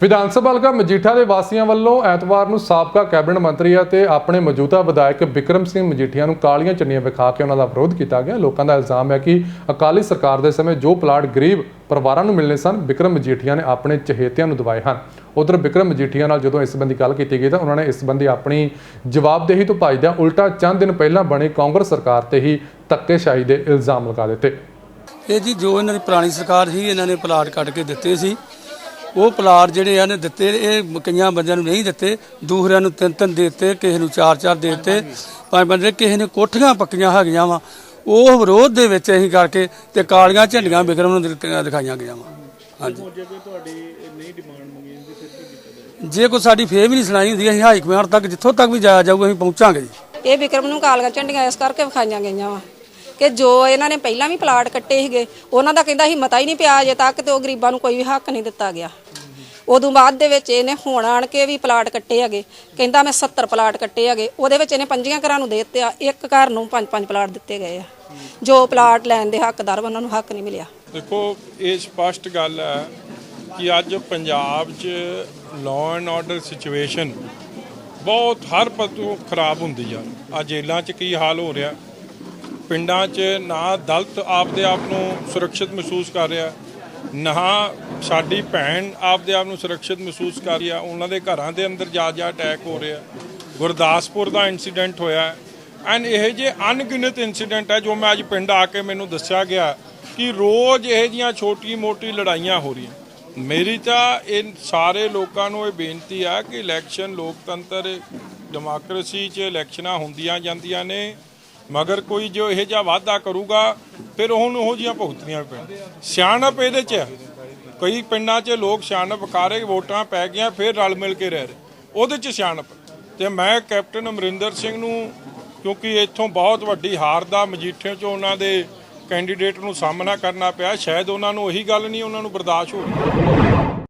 ਵਿਧਾਨ ਸਭਾ ਹਲਕਾ ਮਜੀਠਾ ਦੇ ਵਾਸੀਆਂ ਵੱਲੋਂ ਐਤਵਾਰ ਨੂੰ ਸਾਬਕਾ ਕੈਬਨਿਟ ਮੰਤਰੀ ਅਤੇ ਆਪਣੇ ਮੌਜੂਦਾ ਵਿਧਾਇਕ ਵਿਕਰਮ ਸਿੰਘ ਮਜੀਠੀਆ ਨੂੰ ਕਾਲੀਆਂ ਚੰਨੀਆਂ ਵਿਖਾ ਕੇ ਉਹਨਾਂ ਦਾ ਵਿਰੋਧ ਕੀਤਾ ਗਿਆ। ਲੋਕਾਂ ਦਾ ਇਲਜ਼ਾਮ ਹੈ ਕਿ ਅਕਾਲੀ ਸਰਕਾਰ ਦੇ ਸਮੇਂ ਜੋ ਪਲਾਟ ਗਰੀਬ ਪਰਿਵਾਰਾਂ ਨੂੰ ਮਿਲਨੇ ਸਨ ਵਿਕਰਮ ਮਜੀਠੀਆ ਨੇ ਆਪਣੇ ਚਹੇਤਿਆਂ ਨੂੰ ਦਵਾਏ ਹਨ। ਉਧਰ ਵਿਕਰਮ ਮਜੀਠੀਆ ਨਾਲ ਜਦੋਂ ਇਸ ਸੰਬੰਧੀ ਗੱਲ ਕੀਤੀ ਗਈ ਤਾਂ ਉਹਨਾਂ ਨੇ ਇਸ ਸੰਬੰਧੀ ਆਪਣੀ ਜਵਾਬਦੇਹੀ ਤੋਂ ਭੱਜਦਿਆਂ ਉਲਟਾ ਚੰਦ ਦਿਨ ਪਹਿਲਾਂ ਬਣੀ ਕਾਂਗਰਸ ਸਰਕਾਰ ਤੇ ਹੀ ਧੱਕੇਸ਼ਾਹੀ ਦੇ ਇਲਜ਼ਾਮ ਲਗਾ ਦਿੱਤੇ। ਇਹ ਜੀ ਜੋ ਇਹਨਾਂ ਦੀ ਪੁਰਾਣੀ ਸਰਕਾਰ ਸੀ, ਇਹਨਾਂ ਨੇ ਪਲਾਟ ਕੱਢ ਕੇ ਦਿੱਤੇ ਸੀ। ਉਹ ਪਲਾਟ ਜਿਹੜੇ ਆ ਨੇ ਦਿੱਤੇ ਇਹ ਕਈਆਂ ਬੰਦਿਆਂ ਨੂੰ ਨਹੀਂ ਦਿੱਤੇ ਦੂਸਰਿਆਂ ਨੂੰ ਤਿੰਨ ਤਿੰਨ ਦੇ ਦਿੱਤੇ ਕਿਸੇ ਨੂੰ ਚਾਰ ਚਾਰ ਦੇ ਦਿੱਤੇ। ਪੰਜ ਬੰਦੇ ਕਿਸੇ ਨੇ ਕੋਠੀਆਂ ਪੱਕੀਆਂ ਹੈਗੀਆਂ ਵਾ ਉਹ ਵਿਰੋਧ ਦੇ ਵਿੱਚ ਅਸੀਂ ਕਰਕੇ ਤੇ ਕਾਲੀਆਂ ਝੰਡੀਆਂ ਵਿਕਰਮ ਨੂੰ ਦਿਖਾਈਆਂ ਗਿਆ ਵਾ। ਹਾਂਜੀ। ਜੇ ਕੋਈ ਸਾਡੀ ਫੇਰ ਵੀ ਨਹੀਂ ਸੁਣਾਈ ਹੁੰਦੀ ਅਸੀਂ ਹਾਈ ਕਮਾਂਡ ਤੱਕ ਜਿੱਥੋਂ ਤੱਕ ਵੀ ਜਾਇਆ ਜਾਊਗਾ ਅਸੀਂ ਪਹੁੰਚਾਂਗੇ ਜੀ। ਇਹ ਵਿਕਰਮ ਨੂੰ ਕਾਲੀਆਂ ਝੰਡੀਆਂ ਇਸ ਕਰਕੇ ਵਿਖਾਈਆਂ ਗਈਆਂ ਵਾ। ਕਿ ਜੋ ਇਹਨਾਂ ਨੇ ਪਹਿਲਾਂ ਵੀ ਪਲਾਟ ਕੱਟੇ ਸੀਗੇ, ਉਹਨਾਂ ਦਾ ਕਹਿੰਦਾ ਸੀ ਮਤਾ ਹੀ ਨਹੀਂ ਪਿਆ ਅਜੇ ਤੱਕ ਤੇ ਉਹ ਗਰੀਬਾਂ ਨੂੰ ਕੋਈ ਵੀ ਹੱਕ ਨਹੀਂ ਦਿੱਤਾ ਗਿਆ। ਉਦੋਂ ਬਾਅਦ ਦੇ ਵਿੱਚ ਇਹਨੇ ਹੁਣ ਆਣ ਕੇ ਵੀ ਪਲਾਟ ਕੱਟੇ ਹੈਗੇ। ਕਹਿੰਦਾ ਮੈਂ 70 ਪਲਾਟ ਕੱਟੇ ਹੈਗੇ। ਉਹਦੇ ਵਿੱਚ ਇਹਨੇ ਪੰਜੀਆਂ ਘਰਾਂ ਨੂੰ ਦੇ ਦਿੱਤੇ ਆ। ਇੱਕ ਘਰ ਨੂੰ ਪੰਜ ਪੰਜ ਪਲਾਟ ਦਿੱਤੇ ਗਏ ਆ। ਜੋ ਪਲਾਟ ਲੈਣ ਦੇ ਹੱਕਦਾਰ ਉਹਨਾਂ ਨੂੰ ਹੱਕ ਨਹੀਂ ਮਿਲਿਆ। ਦੇਖੋ, ਇਹ ਸਪਸ਼ਟ ਗੱਲ ਹੈ ਕਿ ਅੱਜ ਪੰਜਾਬ 'ਚ ਲਾਅ ਐਂਡ ਆਰਡਰ ਸਿਚੁਏਸ਼ਨ ਬਹੁਤ ਹਰ ਪੱਤੋਂ ਖਰਾਬ ਹੁੰਦੀ ਜਾ ਆ ਜੇਲਾਂ 'ਚ ਕੀ ਹਾਲ ਹੋ ਰਿਹਾ? ਪਿੰਡਾਂ 'ਚ ਨਾ ਦਲਤ ਆਪਦੇ ਆਪ ਨੂੰ ਸੁਰੱਖਿਅਤ ਮਹਿਸੂਸ ਕਰ ਰਿਹਾ, ਨਾ ਸਾਡੀ ਭੈਣ ਆਪਦੇ ਆਪ ਨੂੰ ਸੁਰੱਖਿਅਤ ਮਹਿਸੂਸ ਕਰ ਰਹੀ ਆ, ਉਹਨਾਂ ਦੇ ਘਰਾਂ ਦੇ ਅੰਦਰ ਜਾ ਜਾ ਅਟੈਕ ਹੋ ਰਿਹਾ। ਗੁਰਦਾਸਪੁਰ ਦਾ ਇਨਸੀਡੈਂਟ ਹੋਇਆ। ਐਂਡ ਇਹ ਜੇ ਅਣਗਿਣਤ ਇਨਸੀਡੈਂਟ ਹੈ ਜੋ ਮੈਂ ਅੱਜ ਪਿੰਡ ਆ ਕੇ ਮੈਨੂੰ ਦੱਸਿਆ ਗਿਆ ਕਿ ਰੋਜ਼ ਇਹ ਜੀਆਂ ਛੋਟੀ ਮੋਟੀ ਲੜਾਈਆਂ ਹੋ ਰਹੀਆਂ। ਮੇਰੀ ਤਾਂ ਇਹ ਸਾਰੇ ਲੋਕਾਂ ਨੂੰ ਇਹ ਬੇਨਤੀ ਆ ਕਿ ਇਲੈਕਸ਼ਨ ਲੋਕਤੰਤਰ ਡੈਮੋਕ੍ਰੇਸੀ 'ਚ ਇਲੈਕਸ਼ਨਾਂ ਹੁੰਦੀਆਂ ਜਾਂਦੀਆਂ ਨੇ। ਮਗਰ ਕੋਈ ਜੋ ਇਹ ਜਿਹਾ ਵਾਅਦਾ ਕਰੂਗਾ, ਫਿਰ ਉਹਨੂੰ ਉਹੋ ਜਿਹੀਆਂ ਭੁਗਤਣੀਆਂ ਪੈਣ। ਸਿਆਣਪ ਇਹਦੇ 'ਚ ਹੈ। ਕਈ ਪਿੰਡਾਂ 'ਚ ਲੋਕ ਸਿਆਣਪ ਵਿਖਾਰੇ ਵੋਟਾਂ ਪੈ ਗਈਆਂ, ਫਿਰ ਰਲ ਮਿਲ ਕੇ ਰਹਿ ਰਹੇ। ਉਹਦੇ 'ਚ ਸਿਆਣਪ। ਤੇ ਮੈਂ ਕੈਪਟਨ ਅਮਰਿੰਦਰ ਸਿੰਘ ਨੂੰ, ਕਿਉਂਕਿ ਇੱਥੋਂ ਬਹੁਤ ਵੱਡੀ ਹਾਰ ਦਾ ਮਜੀਠੇ 'ਚੋਂ ਉਹਨਾਂ ਦੇ ਕੈਂਡੀਡੇਟ ਨੂੰ ਸਾਹਮਣਾ ਕਰਨਾ ਪਿਆ, ਸ਼ਾਇਦ ਉਹਨਾਂ ਨੂੰ ਉਹੀ ਗੱਲ ਨਹੀਂ ਉਹਨਾਂ ਨੂੰ ਬਰਦਾਸ਼ਤ ਹੋ ਰਹੀ